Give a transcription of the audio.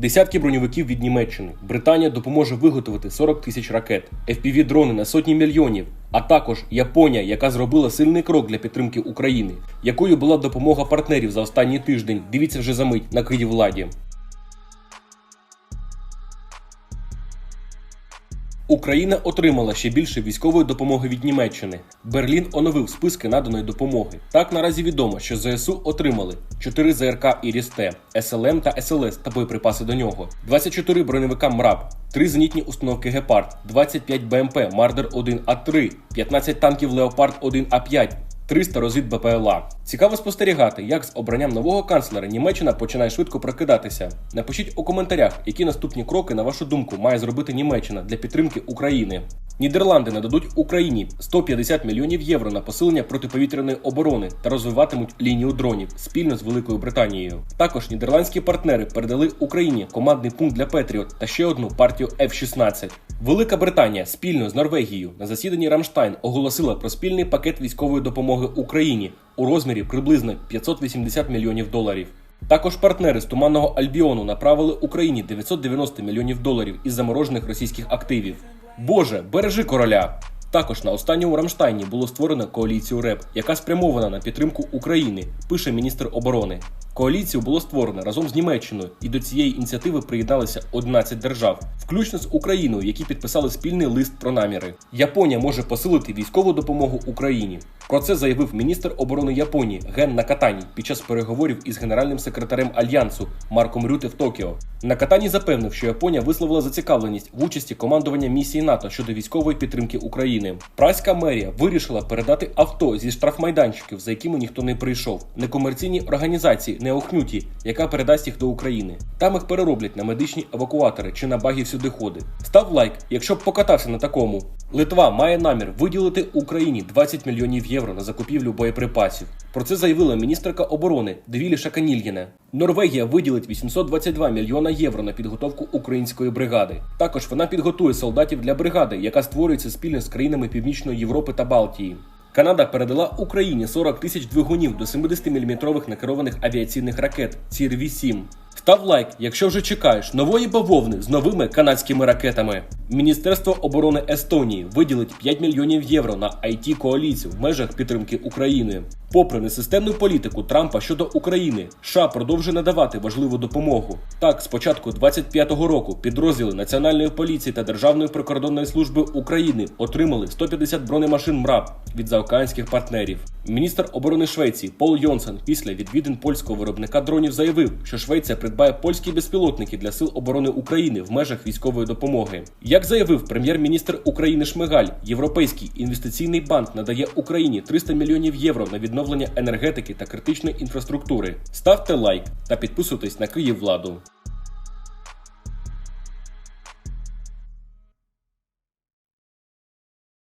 Десятки броньовиків від Німеччини. Британія допоможе виготовити 40 тисяч ракет, fpv дрони на сотні мільйонів. А також Японія, яка зробила сильний крок для підтримки України, якою була допомога партнерів за останній тиждень. Дивіться вже за мить на Київ Україна отримала ще більше військової допомоги від Німеччини. Берлін оновив списки наданої допомоги. Так наразі відомо, що ЗСУ отримали 4 ЗРК «Іріс-Т», СЛМ та СЛС та боєприпаси до нього, 24 броневика МРАП, 3 зенітні установки Гепард, 25 БМП Мардер 1 А3, 15 танків Леопард 1 А5, 300 розвід БПЛА. Цікаво спостерігати, як з обранням нового канцлера Німеччина починає швидко прокидатися. Напишіть у коментарях, які наступні кроки, на вашу думку, має зробити Німеччина для підтримки України. Нідерланди нададуть Україні 150 мільйонів євро на посилення протиповітряної оборони та розвиватимуть лінію дронів спільно з Великою Британією. Також нідерландські партнери передали Україні командний пункт для Петріот та ще одну партію F-16. Велика Британія спільно з Норвегією на засіданні Рамштайн оголосила про спільний пакет військової допомоги Україні у розмірі приблизно 580 мільйонів доларів. Також партнери з туманного Альбіону направили Україні 990 мільйонів доларів із заморожених російських активів. Боже, бережи короля! Також на останньому Рамштайні було створено коаліцію РЕП, яка спрямована на підтримку України, пише міністр оборони. Коаліцію було створено разом з Німеччиною, і до цієї ініціативи приєдналися 11 держав, включно з Україною, які підписали спільний лист про наміри. Японія може посилити військову допомогу Україні. Про це заявив міністр оборони Японії Ген Накатані під час переговорів із генеральним секретарем альянсу Марком Рюте в Токіо. Накатані запевнив, що Японія висловила зацікавленість в участі командування місії НАТО щодо військової підтримки України. Праська мерія вирішила передати авто зі штрафмайданчиків, за якими ніхто не прийшов, некомерційній організації Неохнюті, яка передасть їх до України. Там їх перероблять на медичні евакуатори чи на баги всюдиходи. Став лайк, якщо б покатався на такому. Литва має намір виділити Україні 20 мільйонів євро на закупівлю боєприпасів. Про це заявила міністерка оборони Двілі Шаканільєне. Норвегія виділить 822 мільйона євро на підготовку української бригади. Також вона підготує солдатів для бригади, яка створюється спільно з країнами Північної Європи та Балтії. Канада передала Україні 40 тисяч двигунів до 70-мм накерованих авіаційних ракет Цір-8. Став лайк, якщо вже чекаєш нової бавовни з новими канадськими ракетами. Міністерство оборони Естонії виділить 5 мільйонів євро на it коаліцію в межах підтримки України. Попри несистемну політику Трампа щодо України, США продовжує надавати важливу допомогу. Так, з початку 25-го року підрозділи Національної поліції та Державної прикордонної служби України отримали 150 бронемашин МРАП від заокеанських партнерів. Міністр оборони Швеції Пол Йонсен після відвідин польського виробника дронів заявив, що Швеція придбає польські безпілотники для сил оборони України в межах військової допомоги. Як заявив прем'єр-міністр України Шмигаль, Європейський інвестиційний банк надає Україні 300 мільйонів євро на відновлення енергетики та критичної інфраструктури. Ставте лайк та підписуйтесь на Київ владу.